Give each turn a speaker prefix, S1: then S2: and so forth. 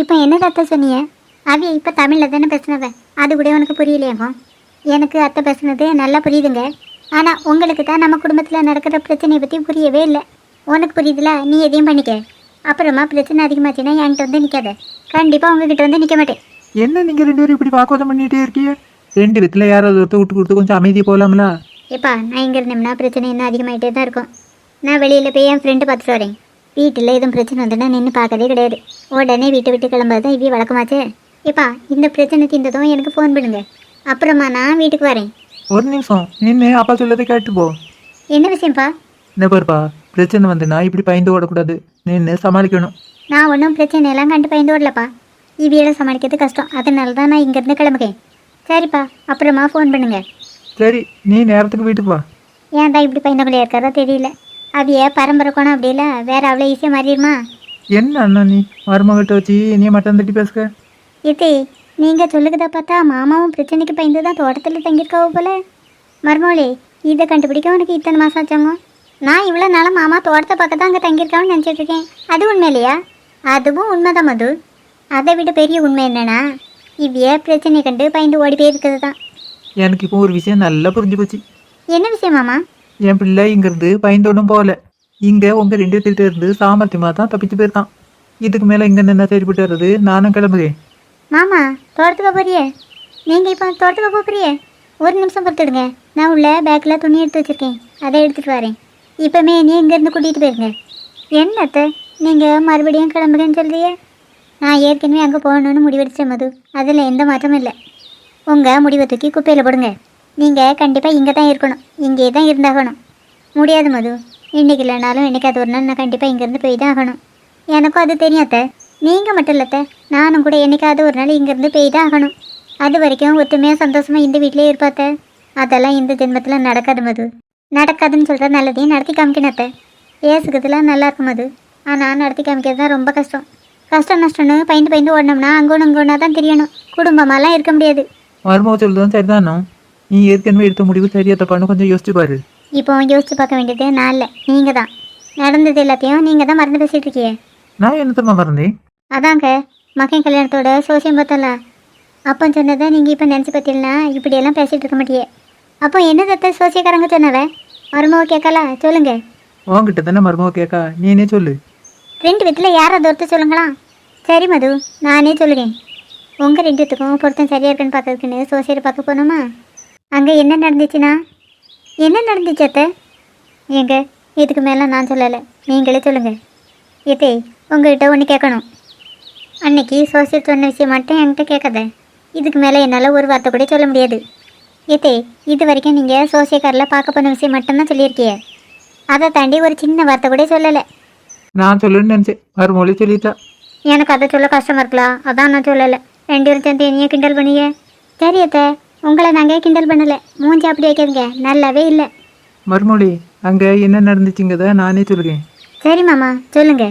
S1: இப்போ என்ன அத்தை சொன்னீங்க அவிய இப்போ தமிழில் தானே பேசுனவ? அது கூட உனக்கு புரியலையாமா எனக்கு அத்தை பேசுனது நல்லா புரியுதுங்க. ஆனால் உங்களுக்கு தான் நம்ம குடும்பத்தில் நடக்கிற பிரச்சனையை பற்றி புரியவே இல்லை. உனக்கு புரியுதுல? நீ எதையும் பண்ணிக்க. அப்புறமா பிரச்சனை அதிகமாச்சுன்னா என்கிட்ட வந்து நிற்காத கண்டிப்பாக உங்ககிட்ட வந்து நிற்க மாட்டேன்.
S2: என்ன நீங்கள் ரெண்டு பேரும் இப்படி வாக்குவாதம் பண்ணிகிட்டே இருக்கீங்க? ரெண்டு விதத்தில் யாராவது ஒருத்தர் விட்டு கொடுத்து கொஞ்சம் அமைதி போகலாம்ல
S1: ஏப்பா நான் இங்கே இருந்தோம்னா பிரச்சனை இன்னும் அதிகமாகிட்டே தான் இருக்கும். நான் வெளியில் போய் என் ஃப்ரெண்டு பார்த்துட்டு வரேன். வீட்டில் எதுவும் பிரச்சனை வந்துன்னா நின்று பார்க்கறதே கிடையாது. உடனே வீட்டை விட்டு கிளம்பாது தான் இவ்வி வழக்கமாச்சே. ஏப்பா இந்த பிரச்சனை தீர்ந்ததும் எனக்கு ஃபோன் பண்ணுங்க. அப்புறமா நான் வீட்டுக்கு வரேன்.
S2: ஒரு நிமிஷம். நின்று அப்பா சொல்லதை கேட்டு போ.
S1: என்ன விஷயம்ப்பா?
S2: என்ன பாருப்பா பிரச்சனை வந்துன்னா இப்படி பயந்து ஓடக்கூடாது. நின்று சமாளிக்கணும்.
S1: நான் ஒன்றும் பிரச்சனை எல்லாம் கண்டு பயந்து ஓடலப்பா. இவியெல்லாம் சமாளிக்கிறது கஷ்டம். அதனால தான் நான் இங்கேருந்து கிளம்புறேன். சரிப்பா அப்புறமா ஃபோன் பண்ணுங்க.
S2: சரி நீ நேரத்துக்கு வீட்டுக்கு வா.
S1: ஏன் தான் இப்படி பயந்தவங்களே இருக்காரோ தெரியல. அவிய பரம்பரை கோணம் அப்படி இல்லை? வேற அவ்வளோ ஈஸியாக மாறிடுமா?
S2: என்ன அண்ணா நீ? மருமகிட்ட வச்சு நீ மட்டும் தட்டி பேசுக.
S1: இது நீங்கள் சொல்லுகிறத பார்த்தா மாமாவும் பிரச்சனைக்கு பயந்து தான் தோட்டத்தில் தங்கியிருக்காவோ போல. மருமோளே இதை கண்டுபிடிக்க உனக்கு இத்தனை மாதம் ஆச்சாங்க? நான் இவ்வளோ நாளாக மாமா தோட்டத்தை பக்கம் தான் அங்கே தங்கியிருக்கான்னு நினச்சிட்டு இருக்கேன். அது உண்மை இல்லையா அதுவும் உண்மைதான் மது. அதை விட பெரிய உண்மை என்னன்னா இவ்விய பிரச்சனை கண்டு பயந்து ஓடி போயிருக்கிறது தான்
S2: எனக்கு இப்போ ஒரு விஷயம் நல்லா புரிஞ்சு போச்சு.
S1: என்ன விஷயம் மாமா?
S2: என் பிள்ளை இங்கேருந்து பயந்தோடும் போகல இங்கே உங்கள் ரெண்டு பேர்த்திட்ட இருந்து சாமர்த்தியமாக தான் தப்பிச்சு போயிருக்கான். இதுக்கு மேலே இங்கே நின்று சரிப்பட்டு வர்றது நானும் கிளம்புகிறேன்
S1: மாமா தோட்டத்துக்கு போறியே? நீங்கள் இப்போ தோட்டத்துக்கு போறியே ஒரு நிமிஷம் பொறுத்துடுங்க நான் உள்ள பேக்கில் துணி எடுத்து வச்சுருக்கேன். அதை எடுத்துகிட்டு வரேன். இப்போமே நீ இங்கேருந்து கூட்டிகிட்டு போயிருங்க. என்னத்த நீங்கள் மறுபடியும் கிளம்புறேன்னு சொல்றியே? நான் ஏற்கனவே அங்கே போகணுன்னு முடிவெடுத்தேன் மது. அதில் எந்த மாற்றமும் இல்லை. உங்கள் முடிவை தூக்கி குப்பையில் போடுங்க. நீங்கள் கண்டிப்பாக இங்கே தான் இருக்கணும். இங்கே தான் இருந்தாகணும். முடியாது மது. இன்றைக்கி இல்லைனாலும் என்னைக்காவது ஒரு நாள் நான் கண்டிப்பாக இங்கேருந்து போய் தான் ஆகணும். எனக்கும் அது தெரியும் நீங்கள் மட்டும் இல்லத்த நானும் கூட என்னைக்காவது ஒரு நாள் இங்கேருந்து போய் தான் ஆகணும். அது வரைக்கும் ஒற்றுமையாக சந்தோஷமாக இந்த வீட்டிலே இருப்பாத்த அதெல்லாம் இந்த ஜென்மத்தில் நடக்காது மது. நடக்காதுன்னு சொல்கிற நல்லதையும் நடத்தி காமிக்கணும் அத்தை. ஏசுக்கிறதுலாம் நல்லா இருக்கும் மது. ஆனால் நடத்தி காமிக்கிறது தான் ரொம்ப கஷ்டம். கஷ்டம் நஷ்டம்னு பயந்து பயந்து ஓடணும்னா அங்கோன்னு இங்கோன்னா தான் தெரியணும். குடும்பமாலாம் இருக்க முடியாது.
S2: மருமக சொல்லுதான் சரிதானோ? நீ ஏற்கனவே எடுத்த முடிவு சரியா தப்பான்னு கொஞ்சம் யோசிச்சு பாரு.
S1: இப்போ யோசிச்சு பார்க்க வேண்டியது நான் இல்லை நீங்கள் தான். நடந்தது எல்லாத்தையும் நீங்கள் தான் மறந்து பேசிகிட்டு இருக்கீங்க.
S2: நான் என்னத்தம்மா மறந்தேன்?
S1: அதாங்க மகன் கல்யாணத்தோட சோசியம் பார்த்தல அப்போ சொன்னதை நீங்கள் இப்போ நினச்சி பார்த்தீங்கன்னா இப்படியெல்லாம் பேசிகிட்டு இருக்க மாட்டியே. அப்போ என்ன தத்த சோசியக்காரங்க சொன்னவ? மருமவ கேட்கல? சொல்லுங்க.
S2: உன்கிட்ட தானே மருமக கேட்கா? நீனே சொல்லு.
S1: ரெண்டு விதத்தில் யார் அதை ஒருத்தர் சொல்லுங்களா சரி மது நானே சொல்லுறேன். உங்கள் ரெண்டுத்துக்கும் பொருத்தம் சரியாக இருக்குன்னு பார்க்கறதுக்குன்னு சோசியரை பார்க்க போனோமா? அங்கே என்ன நடந்துச்சுன்னா என்ன நடந்துச்சு அத்தை? ஏங்க இதுக்கு மேலே நான் சொல்லலை. நீங்களே சொல்லுங்கள் இதே உங்ககிட்ட ஒன்று கேட்கணும் அன்னைக்கு சோசியல் சொன்ன விஷயம் மட்டும் என்கிட்ட கேட்காத. இதுக்கு மேலே என்னால் ஒரு வார்த்தை கூட சொல்ல முடியாது. ஏத்தே இது வரைக்கும் நீங்கள் சோசியக்காரில் பார்க்க போன விஷயம் மட்டும்தான் சொல்லியிருக்கீங்க அதை தாண்டி ஒரு சின்ன வார்த்தை கூட சொல்லலை.
S2: நான் சொல்லுன்னு நினச்சேன். மருமொழி சொல்லிட்டா.
S1: எனக்கு அதை சொல்ல கஷ்டமா இருக்கலாம் அதான் நான் சொல்லலை. ரெண்டு பேரும் சேர்ந்து என்னையே கிண்டல் பண்ணிய. சரி அத்தை உங்களை நாங்கள் கிண்டல் பண்ணலை. மூஞ்சி அப்படி வைக்காதீங்க. நல்லாவே இல்லை.
S2: மறுமொழி அங்கே என்ன நடந்துச்சுங்கிறத நானே சொல்லுறேன்
S1: சரி மாமா சொல்லுங்க.